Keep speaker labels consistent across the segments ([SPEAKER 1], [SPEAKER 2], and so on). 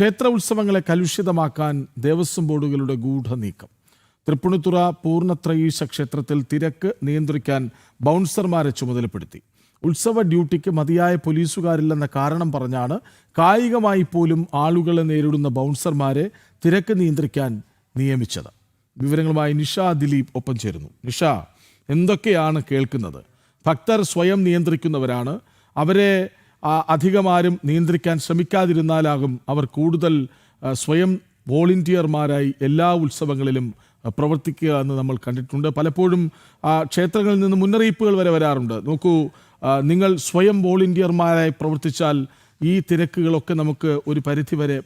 [SPEAKER 1] ക്ഷേത്ര ഉത്സവങ്ങളെ കലുഷിതമാക്കാൻ ദേവസ്വം ബോർഡുകളുടെ ഗൂഢനീക്കം. തൃപ്പുണിത്തുറ പൂർണത്രയീശ ക്ഷേത്രത്തിൽ തിരക്ക് നിയന്ത്രിക്കാൻ ബൗൺസർമാരെ ചുമതലപ്പെടുത്തി. ഉത്സവ ഡ്യൂട്ടിക്ക് മതിയായ പോലീസുകാരില്ലെന്ന കാരണം പറഞ്ഞാണ് കായികമായി പോലും ആളുകളെ നേരിടുന്ന ബൗൺസർമാരെ തിരക്ക് നിയന്ത്രിക്കാൻ നിയമിച്ചത്. വിവരങ്ങളുമായി നിഷ ദിലീപ് ഒപ്പം ചേരുന്നു. നിഷ എന്തൊക്കെയാണ് കേൾക്കുന്നത്? ഭക്തർ സ്വയം നിയന്ത്രിക്കുന്നവരാണ്. അവരെ അധികമാരും നിയന്ത്രിക്കാൻ ശ്രമിക്കാതിരുന്നാലാകും അവർ കൂടുതൽ സ്വയം വോളണ്ടിയർമാരായി എല്ലാ ഉത്സവങ്ങളിലും പ്രവർത്തിക്കുക എന്ന് നമ്മൾ കണ്ടിട്ടുണ്ട്. പലപ്പോഴും ആ, ക്ഷേത്രങ്ങളിൽ നിന്ന് മുന്നറിയിപ്പുകൾ വരെ വരാറുണ്ട്. നോക്കൂ നിങ്ങൾ സ്വയം വോളണ്ടിയർമാരായി പ്രവർത്തിച്ചാൽ ഈ തിരക്കുകളൊക്കെ നമുക്ക് ഒരു പരിധി വരെ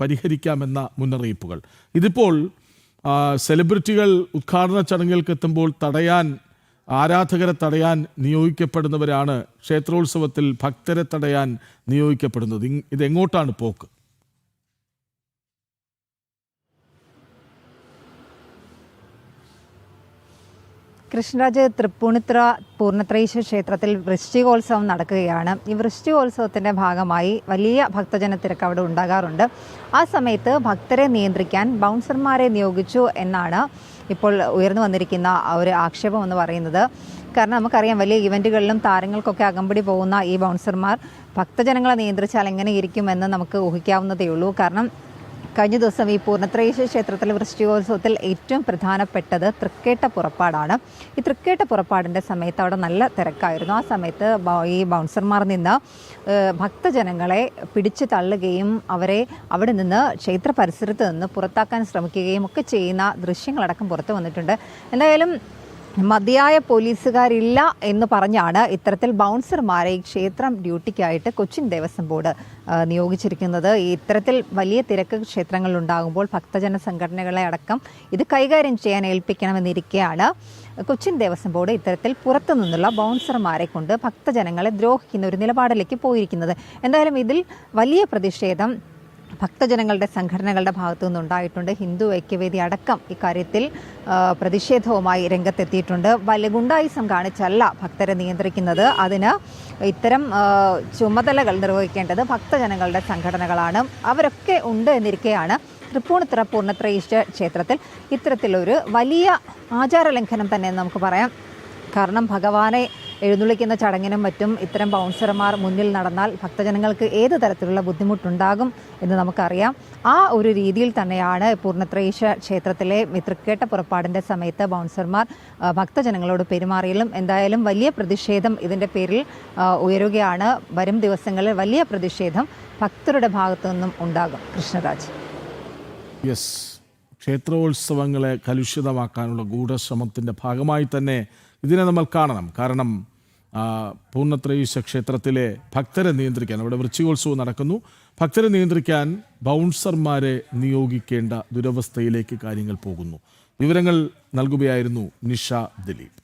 [SPEAKER 1] പരിഹരിക്കാമെന്ന മുന്നറിയിപ്പുകൾ. ഇതിപ്പോൾ സെലിബ്രിറ്റികൾ ഉദ്ഘാടന ചടങ്ങുകൾക്ക് എത്തുമ്പോൾ തടയാൻ ആരാധകരെ തടയാൻ നിയോഗിക്കപ്പെടുന്നവരാണ് ക്ഷേത്രോത്സവത്തിൽ ഭക്തരെ തടയാൻ നിയോഗിക്കപ്പെടുന്നത്. ഇതെങ്ങോട്ടാണ് പോക്ക്?
[SPEAKER 2] കൃഷ്ണരാജ് തൃപ്പൂണിത്തുറ പൂർണത്രയീശ്വര ക്ഷേത്രത്തിൽ വൃശ്ചികോത്സവം നടക്കുകയാണ്. ഈ വൃശ്ചികോത്സവത്തിന്റെ ഭാഗമായി വലിയ ഭക്തജന തിരക്ക് അവിടെ ഉണ്ടാകാറുണ്ട്. ആ സമയത്ത് ഭക്തരെ നിയന്ത്രിക്കാൻ ബൗൺസർമാരെ നിയോഗിച്ചു എന്നാണ് ഇപ്പോൾ ഉയർന്നു വന്നിരിക്കുന്ന ഒരു ആക്ഷേപം എന്ന് പറയുന്നത്. കാരണം നമുക്കറിയാം വലിയ ഇവന്റുകളിലും താരങ്ങൾക്കൊക്കെ അകമ്പടി പോകുന്ന ഈ ബൗൺസർമാർ ഭക്തജനങ്ങളെ നിയന്ത്രിച്ചാൽ എങ്ങനെ ഇരിക്കുമെന്ന് നമുക്ക് ഊഹിക്കാവുന്നതേ ഉള്ളൂ കാരണം കഴിഞ്ഞ ദിവസം ഈ പൂർണത്രയേശ്വര ക്ഷേത്രത്തിലെ വൃശ്ചികോത്സവത്തിൽ ഏറ്റവും പ്രധാനപ്പെട്ടത് തൃക്കേട്ട പുറപ്പാടാണ്. ഈ തൃക്കേട്ട പുറപ്പാടിന്റെ സമയത്ത് അവിടെ നല്ല തിരക്കായിരുന്നു. ആ സമയത്ത് ഈ ബൗൺസർമാർ നിന്ന് ഭക്തജനങ്ങളെ പിടിച്ചു തള്ളുകയും അവരെ അവിടെ നിന്ന് ക്ഷേത്ര പരിസരത്ത് നിന്ന് പുറത്താക്കാൻ ശ്രമിക്കുകയും ഒക്കെ ചെയ്യുന്ന ദൃശ്യങ്ങളടക്കം പുറത്തു വന്നിട്ടുണ്ട്. എന്തായാലും മതിയായ പോലീസുകാരില്ല എന്ന് പറഞ്ഞാണ് ഇത്തരത്തിൽ ബൗൺസർമാരെ ഈ ക്ഷേത്രം ഡ്യൂട്ടിക്കായിട്ട് കൊച്ചിൻ ദേവസ്വം ബോർഡ് നിയോഗിച്ചിരിക്കുന്നത്. ഇത്തരത്തിൽ വലിയ തിരക്ക് ക്ഷേത്രങ്ങളിൽ ഉണ്ടാകുമ്പോൾ ഭക്തജന സംഘടനകളെ അടക്കം ഇത് കൈകാര്യം ചെയ്യാൻ ഏൽപ്പിക്കണമെന്നിരിക്കെയാണ് കൊച്ചിൻ ദേവസ്വം ബോർഡ് ഇത്തരത്തിൽ പുറത്തു നിന്നുള്ള ബൗൺസർമാരെ കൊണ്ട് ഭക്തജനങ്ങളെ ദ്രോഹിക്കുന്ന ഒരു നിലപാടിലേക്ക് പോയിരിക്കുന്നത്. എന്തായാലും ഇതിൽ വലിയ പ്രതിഷേധം ഭക്തജനങ്ങളുടെ സംഘടനകളുടെ ഭാഗത്തു നിന്നുണ്ടായിട്ടുണ്ട്. ഹിന്ദു ഐക്യവേദി അടക്കം ഇക്കാര്യത്തിൽ പ്രതിഷേധവുമായി രംഗത്തെത്തിയിട്ടുണ്ട്. വലിയ കാണിച്ചല്ല ഭക്തരെ നിയന്ത്രിക്കുന്നത്. അതിന് ഇത്തരം ചുമതലകൾ നിർവഹിക്കേണ്ടത് ഭക്തജനങ്ങളുടെ സംഘടനകളാണ്. അവരൊക്കെ ഉണ്ട് എന്നിരിക്കെയാണ് തൃപ്പൂണിത്തുറ പൂർണത്രയീശ്വര ക്ഷേത്രത്തിൽ. ഇത്തരത്തിലൊരു വലിയ ആചാര ലംഘനം തന്നെ നമുക്ക് പറയാം. കാരണം ഭഗവാനെ എഴുന്നള്ളിക്കുന്ന ചടങ്ങിനും മറ്റും ഇത്തരം ബൗൺസർമാർ മുന്നിൽ നടന്നാൽ ഭക്തജനങ്ങൾക്ക് ഏത് തരത്തിലുള്ള ബുദ്ധിമുട്ടുണ്ടാകും എന്ന് നമുക്കറിയാം. ആ ഒരു രീതിയിൽ തന്നെയാണ് പൂർണത്രേശ ക്ഷേത്രത്തിലെ മിതൃക്കേട്ട പുറപ്പാടിന്റെ സമയത്ത് ബൗൺസർമാർ ഭക്തജനങ്ങളോട് പെരുമാറിയാലും എന്തായാലും വലിയ പ്രതിഷേധം ഇതിന്റെ പേരിൽ ഉയരുകയാണ്. വരും ദിവസങ്ങളിൽ വലിയ പ്രതിഷേധം ഭക്തരുടെ ഭാഗത്തു നിന്നും ഉണ്ടാകും. കൃഷ്ണരാജ്.
[SPEAKER 1] ക്ഷേത്രോത്സവങ്ങളെ കലുഷിതമാക്കാനുള്ള ഗൂഢശ്രമത്തിന്റെ ഭാഗമായി തന്നെ ഇതിനെ നമ്മൾ കാണണം. കാരണം പൂർണത്രയീശ ക്ഷേത്രത്തിലെ ഭക്തരെ നിയന്ത്രിക്കാൻ അവിടെ വൃശ്ചികോത്സവം നടക്കുന്നു. ഭക്തരെ നിയന്ത്രിക്കാൻ ബൗൺസർമാരെ നിയോഗിക്കേണ്ട ദുരവസ്ഥയിലേക്ക് കാര്യങ്ങൾ പോകുന്നു. വിവരങ്ങൾ നൽകുകയായിരുന്നു നിഷ ദിലീപ്.